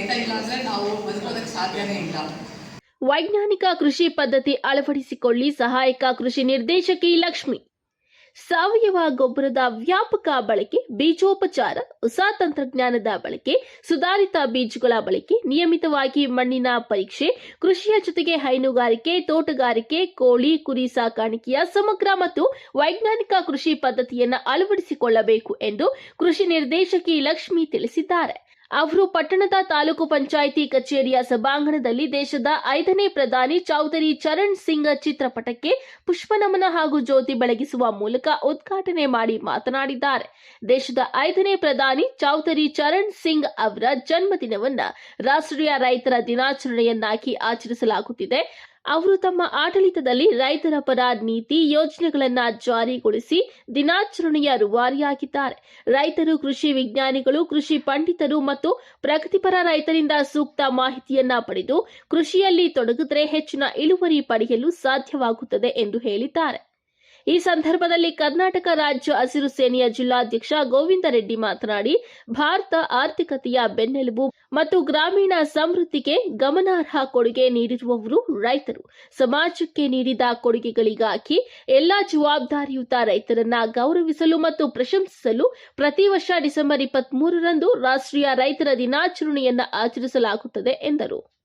ರೈತ ಇಲ್ಲ ಅಂದ್ರೆ ನಾವು ಬದುಕೋದಕ್ಕೆ ಸಾಧ್ಯನೇ ಇಲ್ಲ. ವೈಜ್ಞಾನಿಕ ಕೃಷಿ ಪದ್ಧತಿ ಅಳವಡಿಸಿಕೊಳ್ಳಿ ಸಹಾಯಕ ಕೃಷಿ ನಿರ್ದೇಶಕಿ ಲಕ್ಷ್ಮಿ. ಸಾವಯವ ಗೊಬ್ಬರದ ವ್ಯಾಪಕ ಬಳಕೆ, ಬೀಜೋಪಚಾರ, ಹೊಸ ತಂತ್ರಜ್ಞಾನದ ಬಳಕೆ, ಸುಧಾರಿತ ಬೀಜಗಳ ಬಳಕೆ, ನಿಯಮಿತವಾಗಿ ಮಣ್ಣಿನ ಪರೀಕ್ಷೆ, ಕೃಷಿಯ ಜೊತೆಗೆ ಹೈನುಗಾರಿಕೆ, ತೋಟಗಾರಿಕೆ, ಕೋಳಿ, ಕುರಿ ಸಾಕಾಣಿಕೆಯ ಸಮಗ್ರ ಮತ್ತು ವೈಜ್ಞಾನಿಕ ಕೃಷಿ ಪದ್ಧತಿಯನ್ನು ಅಳವಡಿಸಿಕೊಳ್ಳಬೇಕು ಎಂದು ಕೃಷಿ ನಿರ್ದೇಶಕಿ ಲಕ್ಷ್ಮಿ ತಿಳಿಸಿದ್ದಾರೆ. ಅವರು ಪಟ್ಟಣದ ತಾಲೂಕು ಪಂಚಾಯಿತಿ ಕಚೇರಿಯ ಸಭಾಂಗಣದಲ್ಲಿ ದೇಶದ ಐದನೇ ಪ್ರಧಾನಿ ಚೌಧರಿ ಚರಣ್ ಸಿಂಗ್ ಚಿತ್ರಪಟಕ್ಕೆ ಪುಷ್ಪನಮನ ಹಾಗೂ ಜ್ಯೋತಿ ಬೆಳಗಿಸುವ ಮೂಲಕ ಉದ್ಘಾಟನೆ ಮಾಡಿ ಮಾತನಾಡಿದ್ದಾರೆ. ದೇಶದ ಐದನೇ ಪ್ರಧಾನಿ ಚೌಧರಿ ಚರಣ್ ಸಿಂಗ್ ಅವರ ಜನ್ಮದಿನವನ್ನ ರಾಷ್ಟ್ರೀಯ ರೈತರ ದಿನಾಚರಣೆಯನ್ನಾಗಿ ಆಚರಿಸಲಾಗುತ್ತಿದೆ. ಅವರು ತಮ್ಮ ಆಡಳಿತದಲ್ಲಿ ರೈತರ ಪರ ನೀತಿ ಯೋಜನೆಗಳನ್ನು ಜಾರಿಗೊಳಿಸಿ ದಿನಾಚರಣೆಯ ರುವಾರಿಯಾಗಿದ್ದಾರೆ. ರೈತರು, ಕೃಷಿ ವಿಜ್ಞಾನಿಗಳು, ಕೃಷಿ ಪಂಡಿತರು ಮತ್ತು ಪ್ರಗತಿಪರ ರೈತರಿಂದ ಸೂಕ್ತ ಮಾಹಿತಿಯನ್ನ ಪಡೆದು ಕೃಷಿಯಲ್ಲಿ ತೊಡಗಿದ್ರೆ ಹೆಚ್ಚಿನ ಇಳುವರಿ ಪಡೆಯಲು ಸಾಧ್ಯವಾಗುತ್ತದೆ ಎಂದು ಹೇಳಿದ್ದಾರೆ. ಈ ಸಂದರ್ಭದಲ್ಲಿ ಕರ್ನಾಟಕ ರಾಜ್ಯ ಹಸಿರು ಸೇನೆಯ ಜಿಲ್ಲಾಧ್ಯಕ್ಷ ಗೋವಿಂದ ರೆಡ್ಡಿ ಮಾತನಾಡಿ, ಭಾರತ ಆರ್ಥಿಕತೆಯ ಬೆನ್ನೆಲುಬು ಮತ್ತು ಗ್ರಾಮೀಣ ಸಮೃದ್ಧಿಗೆ ಗಮನಾರ್ಹ ಕೊಡುಗೆ ನೀಡಿರುವವರು ರೈತರು. ಸಮಾಜಕ್ಕೆ ನೀಡಿದ ಕೊಡುಗೆಗಳಿಗಾಗಿ ಎಲ್ಲಾ ಜವಾಬ್ದಾರಿಯುತ ರೈತರನ್ನ ಗೌರವಿಸಲು ಮತ್ತು ಪ್ರಶಂಸಿಸಲು ಪ್ರತಿ ವರ್ಷ ಡಿಸೆಂಬರ್ ಇಪ್ಪತ್ತ್ ರಾಷ್ಟ್ರೀಯ ರೈತರ ದಿನಾಚರಣೆಯನ್ನ ಆಚರಿಸಲಾಗುತ್ತದೆ ಎಂದರು.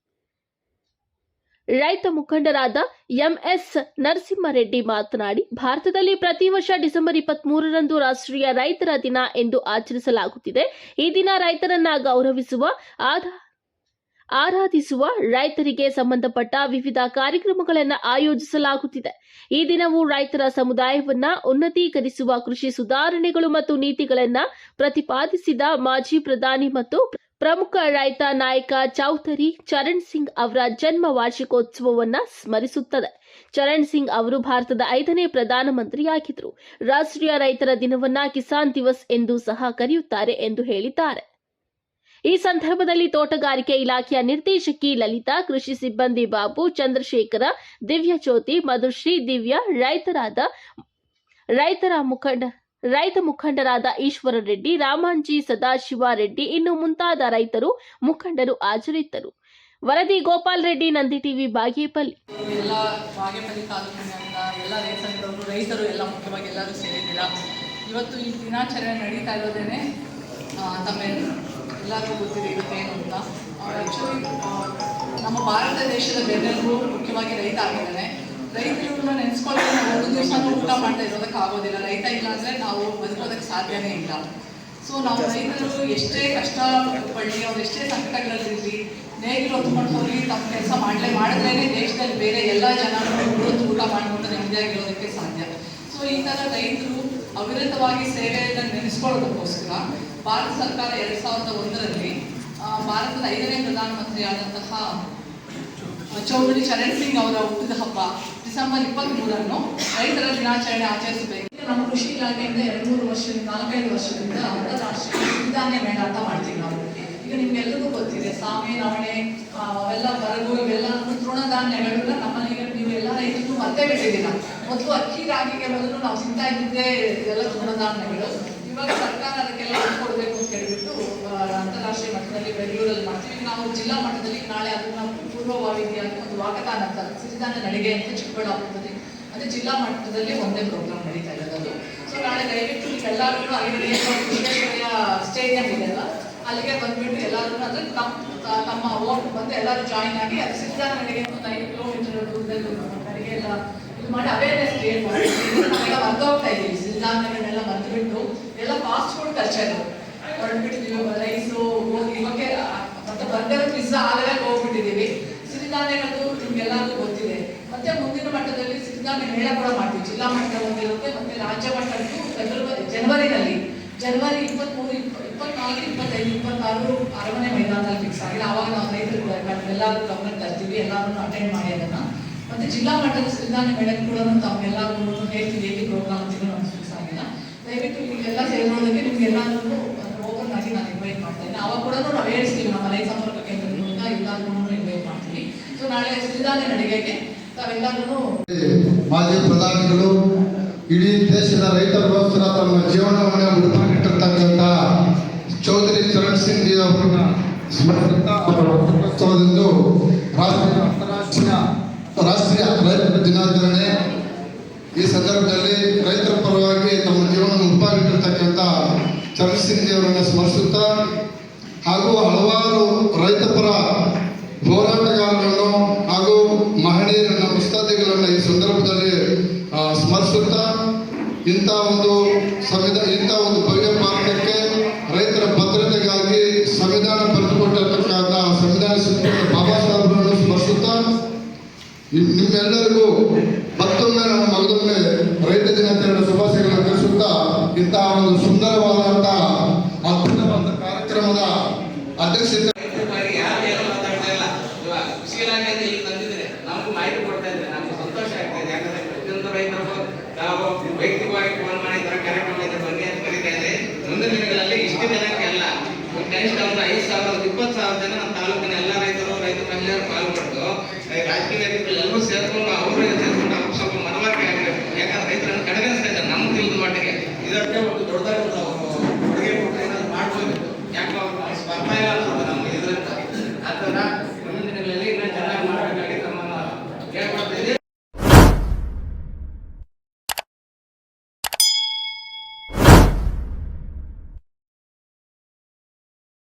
ರೈತ ಮುಖಂಡರಾದ ಎಂಎಸ್ ನರಸಿಂಹರೆಡ್ಡಿ ಮಾತನಾಡಿ, ಭಾರತದಲ್ಲಿ ಪ್ರತಿ ವರ್ಷ ಡಿಸೆಂಬರ್ ಇಪ್ಪತ್ತ್ ಮೂರರಂದು ರಾಷ್ಟ್ರೀಯ ರೈತರ ದಿನ ಎಂದು ಆಚರಿಸಲಾಗುತ್ತಿದೆ. ಈ ದಿನ ರೈತರನ್ನ ಗೌರವಿಸುವ ಆರಾಧಿಸುವ ರೈತರಿಗೆ ಸಂಬಂಧಪಟ್ಟ ವಿವಿಧ ಕಾರ್ಯಕ್ರಮಗಳನ್ನು ಆಯೋಜಿಸಲಾಗುತ್ತಿದೆ. ಈ ದಿನವು ರೈತರ ಸಮುದಾಯವನ್ನ ಉನ್ನತೀಕರಿಸುವ ಕೃಷಿ ಸುಧಾರಣೆಗಳು ಮತ್ತು ನೀತಿಗಳನ್ನ ಪ್ರತಿಪಾದಿಸಿದ ಮಾಜಿ ಪ್ರಧಾನಿ ಮತ್ತು ಪ್ರಮುಖ ರೈತ ನಾಯಕ ಚೌಧರಿ ಚರಣ್ ಸಿಂಗ್ ಅವರ ಜನ್ಮ ವಾರ್ಷಿಕೋತ್ಸವವನ್ನು ಸ್ಮರಿಸುತ್ತದೆ. ಚರಣ್ ಸಿಂಗ್ ಅವರು ಭಾರತದ ಐದನೇ ಪ್ರಧಾನಮಂತ್ರಿಯಾಗಿದ್ದರು. ರಾಷ್ಟ್ರೀಯ ರೈತರ ದಿನವನ್ನ ಕಿಸಾನ್ ದಿವಸ್ ಎಂದು ಸಹ ಕರೆಯುತ್ತಾರೆ ಎಂದು ಹೇಳಿದ್ದಾರೆ. ಈ ಸಂದರ್ಭದಲ್ಲಿ ತೋಟಗಾರಿಕೆ ಇಲಾಖೆಯ ನಿರ್ದೇಶಕಿ ಲಲಿತಾ, ಕೃಷಿ ಸಿಬ್ಬಂದಿ ಬಾಬು, ಚಂದ್ರಶೇಖರ, ದಿವ್ಯಜ್ಯೋತಿ, ಮಧುಶ್ರೀ, ದಿವ್ಯಾ ರೈತರಾದ ರೈತರ ಮುಖಂಡ ರೈತ ಮುಖಂಡರಾದ ಈಶ್ವರ ರೆಡ್ಡಿ ರಾಮಾಂಜಿ ಸದಾಶಿವ ರೆಡ್ಡಿ ಇನ್ನು ಮುಂತಾದ ರೈತರು ಮುಖಂಡರು ಹಾಜರಿದ್ದರು. ವರದಿ ಗೋಪಾಲ್ ರೆಡ್ಡಿ, ನಂದಿ ಟಿವಿ, ಬಾಗೇಪಲ್ಲಿ. ಎಲ್ಲ ಬಾಗೇಪಲ್ಲಿ ತಾಲೂಕಿನಿಂದ ಎಲ್ಲ ರೈತ ರೈತರು ಎಲ್ಲ ಮುಖ್ಯವಾಗಿ ಎಲ್ಲರೂ ಸೇರಿದ್ದೀರಾ? ಇವತ್ತು ಈ ದಿನಾಚರಣೆ ನಡೀತಾ ಇರೋದೇನೆ ತಮ್ಮ ಎಲ್ಲರಿಗೂ ಗೊತ್ತಿದೆ ಇವತ್ತೇನು ಅಂತ. ಆ್ಯಕ್ಚುಲಿ ನಮ್ಮ ಭಾರತ ದೇಶದ ಬೆನ್ನೆಲುಬು ಮುಖ್ಯವಾಗಿ ರೈತ ಆಗಿದ್ದಾನೆ. ಒಂದು ದಿವಸನೂ ಊಟ ಮಾಡ್ತಾ ಇರೋದಕ್ಕೆ ಆಗೋದಿಲ್ಲ. ರೈತ ಇಲ್ಲ ಅಂದರೆ ನಾವು ಬದುಕೋದಕ್ಕೆ ಸಾಧ್ಯನೇ ಇಲ್ಲ. ಸೊ ನಾವು ರೈತರು ಎಷ್ಟೇ ಕಷ್ಟ ಪಡಲಿ, ಅವ್ರು ಎಷ್ಟೇ ಸಂಕಟಗಳಲ್ಲಿರಲಿ ನೇಗಿಲು ಹೊತ್ಕೊಂಡು ಹೋಗಿ ತಮ್ಮ ಕೆಲಸ ಮಾಡಲೇ ಮಾಡಿದ್ರೇ ದೇಶದಲ್ಲಿ ಬೇರೆ ಎಲ್ಲ ಜನರು ಊಟ ಮಾಡ್ಕೊಂಡು ನೆಮ್ಮದಿಯಾಗಿರೋದಕ್ಕೆ ಸಾಧ್ಯ. ಸೊ ಈ ಥರ ರೈತರು ಅವಿರತವಾಗಿ ಸೇವೆಯನ್ನು ನೆನೆಸ್ಕೊಳ್ಳೋದಕ್ಕೋಸ್ಕರ ಭಾರತ ಸರ್ಕಾರ ಎರಡ್ ಸಾವಿರದ ಒಂದರಲ್ಲಿ ಭಾರತದ ಐದನೇ ಪ್ರಧಾನಮಂತ್ರಿ ಆದಂತಹ ಚೌಧರಿ ಚರಣ್ ಸಿಂಗ್ ಅವರ ಹುಟ್ಟಿದ ಹಬ್ಬ ಡಿಸೆಂಬರ್ ಇಪ್ಪತ್ತ್ ಮೂರನ್ನು ರೈತರ ದಿನಾಚರಣೆ ಆಚರಿಸಬೇಕು. ನಮ್ಮ ಕೃಷಿ ಇಲಾಖೆಯಿಂದ ಎರಡು ಮೂರು ವರ್ಷದಿಂದ, ನಾಲ್ಕೈದು ವರ್ಷದಿಂದ ಅಂತಾರಾಷ್ಟ್ರೀಯ ಸಿರಿಧಾನ್ಯ ಮೇಳ ಅಂತ ಮಾಡ್ತೀವಿ ನಾವು. ಈಗ ನಿಮ್ಗೆಲ್ಲರಿಗೂ ಗೊತ್ತಿದೆ ಸಾಮೆ ನವಣೆ ಅವೆಲ್ಲ ಬರಗು ಇವೆಲ್ಲ ತೃಣಧಾನ್ಯಗಳೆಲ್ಲ ನಮ್ಮಲ್ಲಿ ಈಗ ನೀವು ಎಲ್ಲ ರೈತರು ಮತ್ತೆ ಬಿಟ್ಟಿದ್ದೀರಾ ಮೊದಲು ಅಕ್ಕಿ ರಾಗಿಗೆ ಬದಲು ನಾವು ತಿಂತಾ ಇದ್ದಿದ್ದೇ ಇದೆಲ್ಲ ತೃಣಧಾನ್ಯಗಳು. ಇವಾಗ ಸರ್ಕಾರ ಅದಕ್ಕೆಲ್ಲ ಕೊಡಬೇಕು ಅಂತ ಹೇಳಿಬಿಟ್ಟು ಅಂತಾರಾಷ್ಟ್ರೀಯ ಮಟ್ಟದಲ್ಲಿ ಬೆಂಗಳೂರಲ್ಲಿ ಮಾಡ್ತೀವಿ. ನಾವು ಜಿಲ್ಲಾ ಮಟ್ಟದಲ್ಲಿ ನಾಳೆ ಅದನ್ನ ಪೂರ್ವಭಾವಿಯಾಗಿ ಒಂದು ವಾಕತಾನ ಅಂತ, ಸಿರಿಧಾನ್ಯ ನಡಿಗೆ ಅಂತ ಚಿಕ್ಕಬಳ್ಳಾಪುರದಲ್ಲಿ. ಅದೇ ಜಿಲ್ಲಾ ಮಟ್ಟದಲ್ಲಿ ಒಂದೇ ಪ್ರೋಗ್ರಾಮ್ ನಡೀತಾ ಇರೋದು. ಸೊ ನಾಳೆ ದಯವಿಟ್ಟು ನೀವೆಲ್ಲರೂ ಅಲ್ಲಿ ವಿಶ್ವೇಶ್ವರಯ್ಯ ಸ್ಟೇಡಿಯಂ ಇದೆಯಲ್ಲ ಅಲ್ಲಿಗೆ ಬಂದ್ಬಿಟ್ಟು ಎಲ್ಲರೂ ಅಂದ್ರೆ ನಮ್ಮ ತಮ್ಮ ಓಟ್ ಬಂದು ಎಲ್ಲರೂ ಜಾಯಿನ್ ಆಗಿ ಅದು ಸಿರಿಧಾನ್ಯ ನಡಿಗೆ ಒಂದು ಐದು ಕಿಲೋಮೀಟರ್ ದೂರದಲ್ಲಿ ನಡಿಗೆ ಎಲ್ಲ ಇದು ಮಾಡಿ ಅವೇರ್ನೆಸ್ ಕ್ರಿಯೇಟ್ ಮಾಡಿ ನಾವೆಲ್ಲ ಮರ್ತೋಗ್ತಾ ಇದ್ದೀವಿ. ಸಿರಿಧಾನ್ಯಗಳನ್ನೆಲ್ಲ ಮರ್ತ್ಬಿಟ್ಟು ಎಲ್ಲ ಫಾಸ್ಟ್ ಫುಡ್ ಕಲ್ಚರ್ ಹೊರಡ್ಬಿಟ್ಟಿದ್ದೀವಿ ರೈಸು ಗೋಧಿ ಮತ್ತೆ ಮತ್ತೆ ಬರ್ಗರ್ ಪಿಜ್ಜಾ ಆ ಲೆವೆಲ್ ಹೋಗ್ಬಿಟ್ಟಿದ್ದೀವಿ ಸಿರಿಧಾನ್ಯಗಳು ನಿಮ್ಗೆಲ್ಲರಿಗೂ ಗೊತ್ತಿದೆ. ಮತ್ತೆ ಮುಂದಿನ ಮಟ್ಟದಲ್ಲಿ ಸಿರಿಧಾನ್ಯ ಮೇಳ ಕೂಡ ಮಾಡ್ತೀವಿ. ಜಿಲ್ಲಾ ಮಟ್ಟ ಒಂದಿರುತ್ತೆ ಮತ್ತೆ ರಾಜ್ಯ ಮಟ್ಟದ್ದು ಫೆಬ್ರವರಿ ಜನವರಿನಲ್ಲಿ ಜನವರಿ ಇಪ್ಪತ್ಮೂರು, ಇಪ್ಪ ಇಪ್ಪತ್ನಾಲ್ಕು, ಇಪ್ಪತ್ತೈದು, ಇಪ್ಪತ್ತಾರು ಅರಮನೆ ಮೈದಾನದಲ್ಲಿ ಫಿಕ್ಸ್ ಆಗಿದೆ. ಆವಾಗ ನಾವು ರೈತರು ಕೂಡ ಎಲ್ಲರೂ ಗಮನಕ್ಕೆ ತರ್ತೀವಿ ಎಲ್ಲರೂ ಅಟೆಂಡ್ ಮಾಡಿ ಅದನ್ನ. ಮತ್ತೆ ಜಿಲ್ಲಾ ಮಟ್ಟದ ಸಿರಿಧಾನ್ಯ ಮೇಳಕ್ಕೆ ಕೂಡ ತಮ್ಗೆಲ್ಲರಿಗೂ ಹೇಳ್ತೀವಿ ಹೇಗೆ ಪ್ರೋಗ್ರಾಮ್ ಅಂತ ಫಿಕ್ಸ್ ಆಗಿಲ್ಲ ದಯವಿಟ್ಟು ಇಲ್ಲೆಲ್ಲ ಸೇರೋದಕ್ಕೆ ನಿಮ್ಗೆಲ್ಲರಿಗೂ ಓಪನ್ ಆಗಿ ನಾನು ಇನ್ವೈಟ್ ಮಾಡ್ತೇನೆ. ಅವಾಗ ಕೂಡ ನಾವು ಹೇಳ್ತೀವಿ, ನಮ್ಮ ರೈತ ಸಂಪರ್ಕ ಕೇಂದ್ರದಿಂದ ಎಲ್ಲರಿಗೂ ಇನ್ವೈಟ್ ಮಾಡ್ತೀವಿ. ಸೊ ನಾಳೆ ಸಿರಿಧಾನ್ಯ ನಡಿಗೆಗೆ ತಾವೆಲ್ಲರೂ ಮಾಜಿ ಪ್ರಧಾನಿಗಳು, ಇಡೀ ದೇಶದ ರೈತರಿಗೋಸ್ಕರ ತಮ್ಮ ಜೀವನವನ್ನು ಮುಡುಪಾಗಿಟ್ಟಿರ್ತಕ್ಕಂಥ ಚೌಧರಿ ಚರಣ್ ಸಿಂಗ್ ಅವರನ್ನ ಸ್ಮರಿಸುತ್ತೋತ್ಸವದಂದು ರಾಷ್ಟ್ರೀಯ ಅಂತಾರಾಷ್ಟ್ರೀಯ ರಾಷ್ಟ್ರೀಯ ರೈತರ ದಿನಾಚರಣೆ ಈ ಸಂದರ್ಭದಲ್ಲಿ ರೈತರ ಪರವಾಗಿ ತಮ್ಮ ಜೀವನ ಮುಡಿಪಾಗಿಟ್ಟಿರ್ತಕ್ಕಂಥ ಚರಣಸಿಂಗ್ ದೇವರನ್ನು ಸ್ಮರಿಸುತ್ತಾ ಹಾಗೂ ಹಲವಾರು ರೈತಪರ ಹೋರಾಟಗಾರರನ್ನು ಹಾಗೂ ಮಹಿಳೆಯರನ್ನು ಮುಸ್ತಾದಿಗಳನ್ನು ಈ ಸಂದರ್ಭದಲ್ಲಿ ಸ್ಮರಿಸುತ್ತಾ ಇಂಥ ಒಂದು ಸಂವಿಧಾನ, ಇಂಥ ಒಂದು ಭವ್ಯ ಭಾರತಕ್ಕೆ ರೈತರ ಭದ್ರತೆಗಾಗಿ ಸಂವಿಧಾನ ಬರೆದುಕೊಟ್ಟಿರ್ತಕ್ಕಂಥ ಸಂವಿಧಾನ ಶಿಲ್ಪಿ ಬಾಬಾ ಸಾಹೇಬರನ್ನು ಸ್ಮರಿಸುತ್ತಾ ನಿಮ್- ನಿಮ್ಮೆಲ್ಲರಿಗೂ ಮತ್ತೊಮ್ಮೆ ನಮ್ಮ ಮಗದೊಮ್ಮೆ ರೈತ ದಿನಾಚರಣೆ ಶುಭಾಶಯಗಳನ್ನು ತಿಳಿಸುತ್ತಾ ಇಂತಹ ಒಂದು ಅದ್ಭುತವಾದ ಕಾರ್ಯಕ್ರಮದ ಅಧ್ಯಕ್ಷತೆ ವೈಯಕ್ತಿಕವಾಗಿ ಫೋನ್ ಮಾಡಿ ಕರೆ ಇದೆ ಬನ್ನಿ ಅಂತ ಕರೀತಾ ಇದೆ ಮುಂದಿನ ದಿನಗಳಲ್ಲಿ ಇಷ್ಟು ಜನಕ್ಕೆ ಅಲ್ಲ ಕನಿಷ್ಠ ಒಂದು ಐದು ಸಾವಿರ, ಒಂದು ಇಪ್ಪತ್ತು ಸಾವಿರ ಜನ